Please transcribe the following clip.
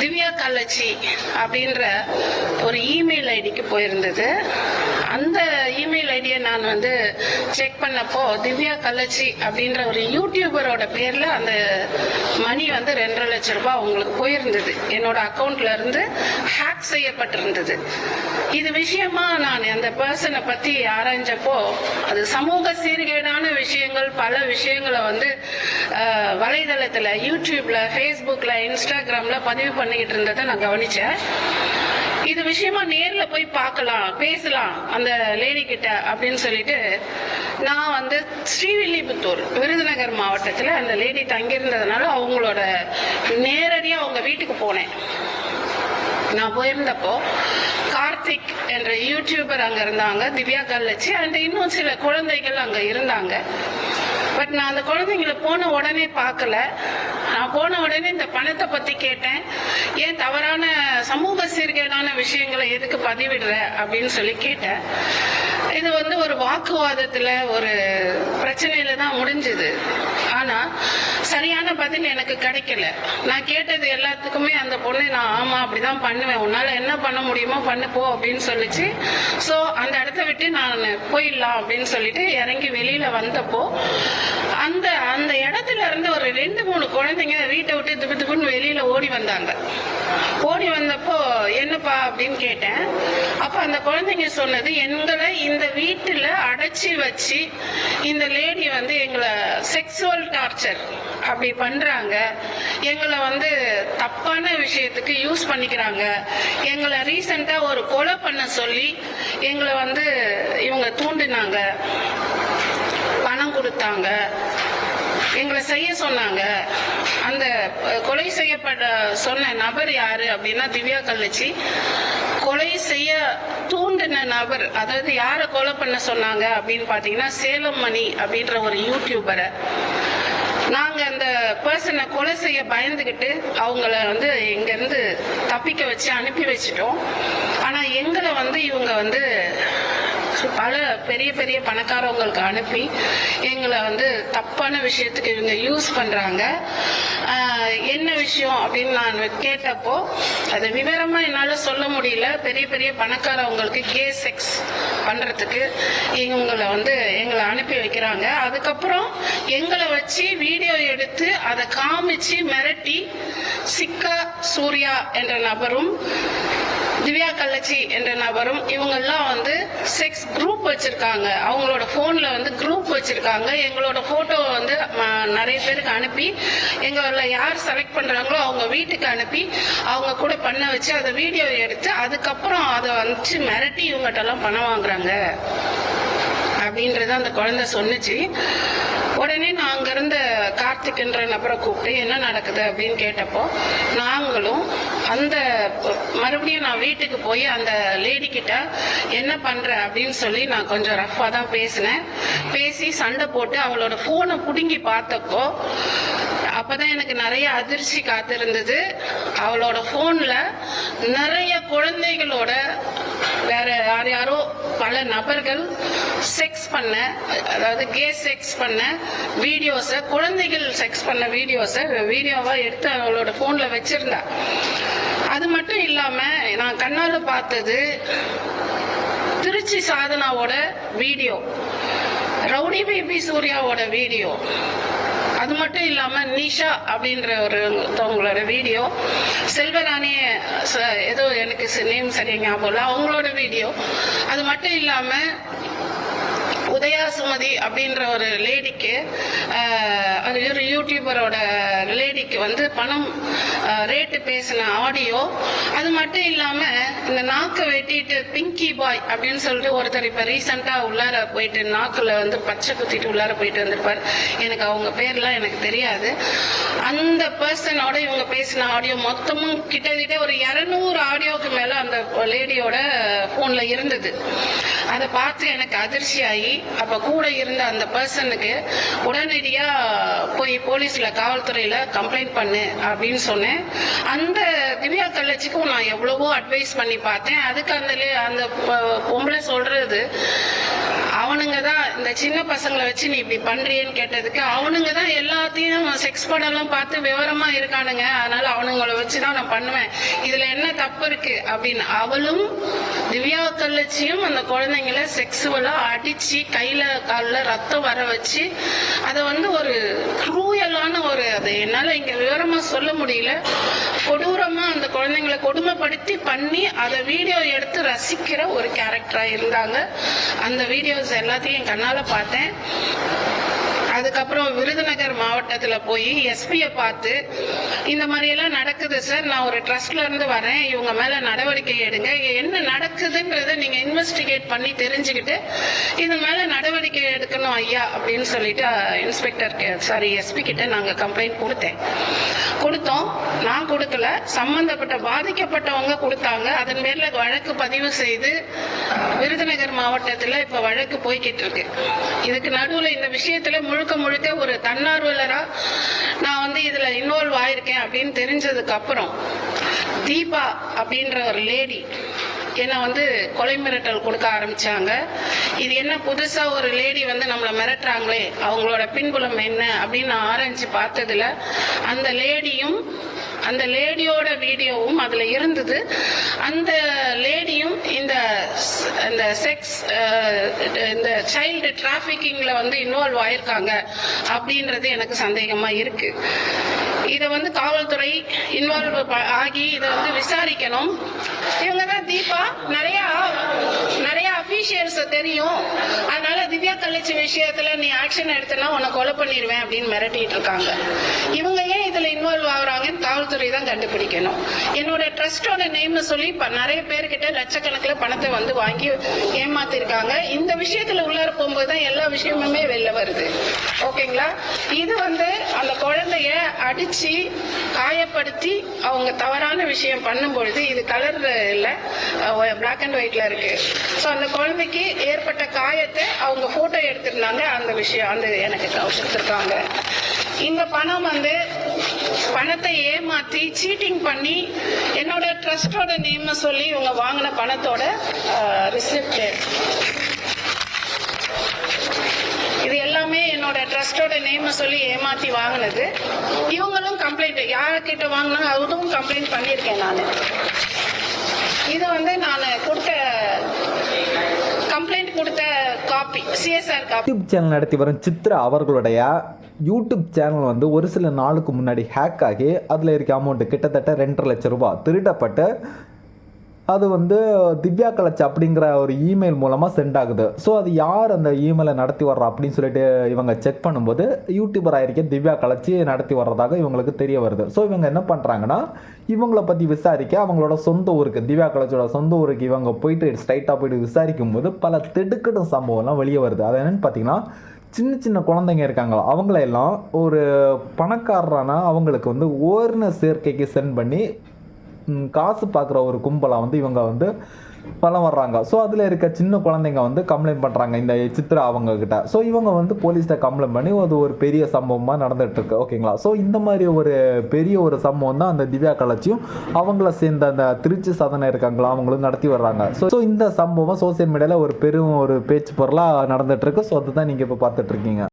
திவ்யா கள்ளச்சி அப்படின்ற ஒரு இமெயில் ஐடிக்கு போயிருந்தது. அந்த இமெயில் ஐடியை நான் வந்து செக் பண்ணப்போ திவ்யா கலச்சி அப்படின்ற ஒரு யூடியூபரோட பேர்ல அந்த மணி வந்து ரெண்டரை லட்சம் ரூபாய் அவங்களுக்கு போயிருந்தது. என்னோட அக்கௌண்ட்ல இருந்து ஹேக் செய்யப்பட்டிருந்தது. இது விஷயமா நான் அந்த பர்சனை பத்தி ஆராய்ஞ்சப்போ அது சமூக சீர்கேடான விஷயங்கள் பல விஷயங்களை வந்து வலைதளத்துல யூடியூப்ல ஃபேஸ்புக்ல இன்ஸ்டாகிராம்ல பதிவு பண்ணிக்கிட்டு இருந்ததை நான் கவனிச்சேன். இது விஷயமா நேர்ல போய் பார்க்கலாம் பேசலாம் அந்த லேடி கிட்ட அப்படின்னு சொல்லிட்டு நான் வந்து ஸ்ரீவில்லிபுத்தூர் விருதுநகர் மாவட்டத்தில் அந்த லேடி தங்கியிருந்ததுனால அவங்களோட நேரடியாக அவங்க வீட்டுக்கு போனேன். நான் போயிருந்தப்போ கார்த்திக் என்ற யூடியூபர் அங்கே இருந்தாங்க திவ்யா கல்லச்சி அண்ட் இன்னும் சில குழந்தைகள் அங்கே இருந்தாங்க. பட் நான் அந்த குழந்தைங்கள போன உடனே பார்க்கல. நான் போன உடனே இந்த பணத்தை பத்தி கேட்டேன். ஏன் தவறான சமூக சீர்கேடான விஷயங்களை எதுக்கு பதிவிடுற அப்படின்னு சொல்லி கேட்டேன். இது வந்து ஒரு வாக்குவாதத்துல ஒரு பிரச்சனையில தான் முடிஞ்சது. ஆனா சரியான பதில் எனக்கு கிடைக்கல. நான் கேட்டது எல்லாத்துக்குமே அந்த பொண்ணு நான் ஆமா அப்படிதான் பண்ணுவேன். உன்னால என்ன பண்ண முடியுமோ பண்ணு போ அப்படின்னு சொல்லிச்சு. சோ அந்த இடத்த விட்டு நான் போயிடலாம் அப்படின்னு சொல்லிட்டு இறங்கி வெளியில வந்தப்போ அந்த அந்த இடத்துல இருந்து ஒரு ரெண்டு மூணு குழந்தைங்க வீட்டை விட்டு திப்பு திப்புன்னு வெளியில ஓடி வந்தாங்க. ஓடி வந்தப்போ என்னப்பா அப்படின்னு கேட்டேன். அப்ப அந்த குழந்தைங்க சொன்னது எங்களை இந்த வீட்டுல அடைச்சி வச்சு இந்த லேடி வந்து எங்களை செக்ஸுவல் டார்ச்சர் அப்படி பண்றாங்க. எங்களை வந்து தப்பான விஷயத்துக்கு யூஸ் பண்ணிக்கிறாங்க. எங்களை ரீசெண்டா ஒரு கொலை பண்ண சொல்லி எங்களை வந்து இவங்க தூண்டினாங்க பணம் கொடுத்தாங்க எங்களை செய்ய சொன்னாங்க. அந்த கொலை செய்யப்பட சொன்ன நபர் யாரு அப்படின்னா திவ்யா கல்லச்சி கொலை செய்ய தூண்டின நபர் அதாவது யாரை கொலை பண்ண சொன்னாங்க அப்படின்னு பாத்தீங்கன்னா சேலம் மணி அப்படின்ற ஒரு யூடியூபரை நாங்க அந்த பர்சனை கொலை செய்ய பயந்துகிட்டு அவங்கள வந்து இங்க இருந்து தப்பிக்க வச்சு அனுப்பி வச்சிட்டோம். ஆனா எங்களை வந்து இவங்க வந்து பல பெரிய பெரிய பணக்காரவங்களுக்கு அனுப்பி எங்களை வந்து தப்பான விஷயத்துக்கு இவங்க யூஸ் பண்றாங்க. என்ன விஷயம் அப்படின்னு நான் கேட்டப்போ அது விவரமா என்னால சொல்ல முடியல. பெரிய பெரிய பணக்காரவங்களுக்கு கே செக்ஸ் பண்றதுக்கு இவங்களை வந்து எங்களை அனுப்பி வைக்கிறாங்க. அதுக்கப்புறம் எங்களை வச்சு வீடியோ எடுத்து அதை காமிச்சு மிரட்டி சிக்கா சூர்யா என்ற நபரும் திவ்யா கள்ளச்சி என்ற நபரும் இவங்கெல்லாம் வந்து செக்ஸ் குரூப் வச்சிருக்காங்க. அவங்களோட போன்ல வந்து குரூப் வச்சிருக்காங்க. எங்களோட போட்டோ வந்து நிறைய பேருக்கு அனுப்பி எங்களை யார் செலக்ட் பண்றாங்களோ அவங்க வீட்டுக்கு அனுப்பி அவங்க கூட பண்ண வச்சு அதை வீடியோ எடுத்து அதுக்கப்புறம் அதை வந்து மிரட்டி இவங்ககிட்ட எல்லாம் பணம் வாங்குறாங்க. அப்படின்றத அந்த குழந்தை சொன்னுச்சு. உடனே நான் அங்கிருந்த கார்த்திக்ன்ற நபரை கூப்பிட்டு என்ன நடக்குது? அப்படின்னு கேட்டப்போ நாங்களும் அந்த மறுபடியும் நான் வீட்டுக்கு போய் அந்த லேடி கிட்ட என்ன பண்ற? அப்படின்னு சொல்லி நான் கொஞ்சம் ரஃபா தான் பேசினேன். பேசி சண்டை போட்டு அவளோட போனை பிடுங்கி பார்த்தப்போ அப்பதான் எனக்கு நிறைய அதிர்ச்சி காத்திருந்தது. அவளோட போன்ல நிறைய குழந்தைகளோட வேற யார் யாரோ பல நபர்கள் செக்ஸ் பண்ண அதாவது கே செக்ஸ் பண்ண வீடியோஸை குழந்தைகள் செக்ஸ் பண்ண வீடியோஸை வீடியோவா எடுத்து அவளோட போன்ல வச்சிருந்தா. அது மட்டும் இல்லாம நான் கண்ணால பார்த்தது திருச்சி சாதனாவோட வீடியோ. ரவுடி பேபி சூர்யாவோட வீடியோ. அது மட்டும் இல்லாம நிஷா அப்படின்ற ஒருத்தவங்களோட வீடியோ. செல்வராணி ச- ஏதோ எனக்கு நேம் சரியா ஞாபகம் இல்லை அவங்களோட வீடியோ. அது மட்டும் இல்லாம உதயா சுமதி அப்படின்ற ஒரு லேடிக்கு அது ஒரு யூடியூபரோட லேடிக்கு வந்து பணம் ரேட்டு பேசின ஆடியோ அது மட்டும் இல்லாம இந்த நாக்கை வெட்டிட்டு பிங்கி பாய் அப்படின்னு சொல்லிட்டு ஒருத்தர் இப்ப ரீசெண்டா உள்ளார போயிட்டு நாக்குல வந்து பச்சை குத்திட்டு உள்ளார போயிட்டு வந்திருப்பார். எனக்கு அவங்க பேர்லாம் எனக்கு தெரியாது. அந்த பர்சனோட இவங்க பேசின ஆடியோ மொத்தமும் கிட்டத்தட்ட ஒரு இரநூறு ஆடியோக்கு மேல அந்த லேடியோட போன்ல இருந்தது. அதை பார்த்து எனக்கு அதிர்ச்சியாகி அப்ப கூட இருந்த அந்த பர்சனுக்கு உடனடியா போய் போலீஸ்ல காவல்துறையில கம்ப்ளைண்ட் பண்ணு அப்படின்னு சொன்னேன். அந்த திவ்யா கள்ளச்சிக்கும் நான் எவ்வளவோ அட்வைஸ் பண்ணி பார்த்தேன். அதுக்கு அந்த அந்த பொம்பளை சொல்றது அந்த சின்ன பசங்களை வச்சு நீ இப்படி பண்றியன்னு கேட்டதுக்கு அவனுங்க தான் எல்லாத்தையும் செக்ஸ் படம்லாம் பார்த்து விவரமா இருக்கானுங்க. அதனால அவனுங்களை வச்சு தான் நான் பண்ணுவேன். இதுல என்ன தப்பு இருக்கு அப்படின்னு அவளும் திவ்யா கள்ளச்சியும் அந்த குழந்தைங்கள செக்ஸுவலா அடிச்சு கையில காலில் ரத்தம் வர வச்சு அதை வந்து ஒரு க்ரூயலான ஒரு அது என்னால இங்க விவரமா சொல்ல முடியல. கொடூரமா அந்த குழந்தைங்களை கொடுமைப்படுத்தி பண்ணி அதை வீடியோ எடுத்து ரசிக்கிற ஒரு கேரக்டரா இருந்தாங்க. அந்த வீடியோஸ் எல்லாத்தையும் என் பார்த்தேன் அதுக்கப்புறம் விருதுநகர் மாவட்டத்தில் போய் எஸ்பியை பார்த்து இந்த மாதிரி எல்லாம் நடக்குது சார் நான் ஒரு ட்ரஸ்ட்ல இருந்து வரேன் இவங்க மேலே நடவடிக்கை எடுங்க என்ன நடக்குதுன்றத நீங்கள் இன்வெஸ்டிகேட் பண்ணி தெரிஞ்சுக்கிட்டு இது மேலே நடவடிக்கை எடுக்கணும் ஐயா அப்படின்னு சொல்லிட்டு இன்ஸ்பெக்டர் சாரி எஸ்பி கிட்ட நாங்கள் கம்ப்ளைண்ட் கொடுத்தேன். கொடுத்தோம். நான் கொடுக்கல. சம்பந்தப்பட்ட பாதிக்கப்பட்டவங்க கொடுத்தாங்க. அதன் பேரில் வழக்கு பதிவு செய்து விருதுநகர் மாவட்டத்தில் இப்போ வழக்கு போய்கிட்டு இருக்கு. இதுக்கு நடுவில் இந்த விஷயத்தில் முழுக்க முழுக்க ஒரு தன்னார்வலரா நான் வந்து இதுல இன்வால்வ் ஆயிருக்கேன் அப்படின்னு தெரிஞ்சதுக்கு அப்புறம் தீபா அப்படின்ற ஒரு லேடி என்னை வந்து கொலை மிரட்டல் கொடுக்க ஆரம்பிச்சாங்க. இது என்ன புதுசா ஒரு லேடி வந்து நம்மளை மிரட்டுறாங்களே அவங்களோட பின்புலம் என்ன அப்படின்னு நான் ஆராய்ச்சி பார்த்ததுல அந்த லேடியும் அந்த லேடியோட வீடியோவும் அதுல இருந்தது. அந்த லேடியும் இந்த இந்த செக்ஸ் இந்த சைல்டு டிராஃபிக்கிங்ல வந்து இன்வால்வ் ஆயிருக்காங்க அப்படின்றது எனக்கு சந்தேகமா இருக்கு. இதை வந்து காவல்துறை இன்வால்வ் ஆகி இதை வந்து விசாரிக்கணும். இவங்க தான் தீபா. நிறைய நிறைய அபிஷியல்ஸ் தெரியும். அதனால திவ்யா கழிச்ச விஷயத்துல நீ ஆக்ஷன் எடுத்தனா உன்னை கொலை பண்ணிடுவேன் அப்படின்னு மிரட்டிட்டு இருக்காங்க. இவங்க ஏன் இதுல இன்வால்வ் ஆகுறாங்கன்னு காவல்துறை தான் கண்டுபிடிக்கணும். என்னோட ட்ரஸ்டோட நேம் சொல்லி நிறைய பேர்கிட்ட லட்சக்கணக்கில் பணத்தை வந்து வாங்கி ஏமாத்திருக்காங்க. இந்த விஷயத்துல உள்ளார போகும்போது தான் எல்லா விஷயமுமே வெளில வருது. ஓகேங்களா? இது வந்து அந்த குழந்தைய அடிச்சு காயப்படுத்தி அவங்க தவறான விஷயம் பண்ணும்பொழுது இது கலர் இல்ல பிளாக் அண்ட் ஒயிட்ல இருக்கு. ஸோ அந்த குழந்தைக்கு ஏற்பட்ட காயத்தை அவங்க போட்டோ எடுத்திருந்தாங்க. அந்த விஷயம் அந்த எனக்கு கொடுத்துருக்காங்க இந்த பணம் வந்து பணத்தை ஏமாத்தி சீட்டிங் பண்ணி என்னோட ட்ரஸ்டோட நேம் சொல்லி இவங்க வாங்கின பணத்தோட ரிசிப்ட் இது எல்லாமே என்னோட ட்ரஸ்டோட நேம் சொல்லி ஏமாத்தி வாங்கினது. இவங்களும் கம்ப்ளைண்ட் யார்கிட்ட வாங்கினா அதுவும் கம்ப்ளைண்ட் பண்ணியிருக்கேன் நான். இது வந்து நான் கொடுத்த கம்ப்ளைண்ட் கொடுத்த காப்பி சிஎஸ்ஆர் காப்பி சேனல் நடத்தி வரும் சித்ரா அவர்களுடைய யூடியூப் சேனல் வந்து ஒரு சில நாளுக்கு முன்னாடி ஹேக் ஆகி அதில் இருக்க அமௌண்ட்டு கிட்டத்தட்ட ரெண்டரை லட்சம் ரூபாய் திருடப்பட்டு அது வந்து திவ்யா கலச் அப்படிங்கிற ஒரு இமெயில் மூலமாக சென்ட் ஆகுது. ஸோ அது யார் அந்த இமெயிலை நடத்தி வர்றா அப்படின்னு சொல்லிட்டு இவங்க செக் பண்ணும்போது யூடியூபர் ஆயிருக்க திவ்யா கலச்சி நடத்தி வர்றதாக இவங்களுக்கு தெரிய வருது. ஸோ இவங்க என்ன பண்ணுறாங்கன்னா இவங்களை பற்றி விசாரிக்க அவங்களோட சொந்த ஊருக்கு திவ்யா கலச்சோட சொந்த ஊருக்கு இவங்க போயிட்டு ஸ்ட்ரைட்டாக போயிட்டு விசாரிக்கும் போது பல திடுக்கிடும் சம்பவம்லாம் வெளியே வருது. அது என்னென்னு பார்த்தீங்கன்னா சின்ன சின்ன குழந்தைங்க இருக்காங்களா அவங்களெல்லாம் ஒரு பணக்காரரானா அவங்களுக்கு வந்து ஓரின சேர்க்கைக்கு சென்ட் பண்ணி காசு பார்க்குற ஒரு கும்பலாக வந்து இவங்க வந்து பலம் வர்றாங்க ஸோ அதில் இருக்க சின்ன குழந்தைங்க வந்து கம்ப்ளைண்ட் பண்ணுறாங்க இந்த சித்ரா அவங்க கிட்ட ஸோ இவங்க வந்து போலீஸ்கிட்ட கம்ப்ளைண்ட் பண்ணி அது ஒரு பெரிய சம்பவமாக நடந்துகிட்ருக்கு ஓகேங்களா? ஸோ இந்த மாதிரி ஒரு பெரிய ஒரு சம்பவம் தான் அந்த திவ்யா கலச்சியும் அவங்கள சேர்ந்த அந்த திருச்சி சாதனை இருக்காங்களா அவங்களும் நடத்தி வர்றாங்க. ஸோ ஸோ இந்த சம்பவம் சோசியல் மீடியாவில் ஒரு பெரும் ஒரு பேச்சு பொருளாக நடந்துகிட்ருக்கு ஸோ அதுதான் நீங்கள் இப்போ பார்த்துட்ருக்கீங்க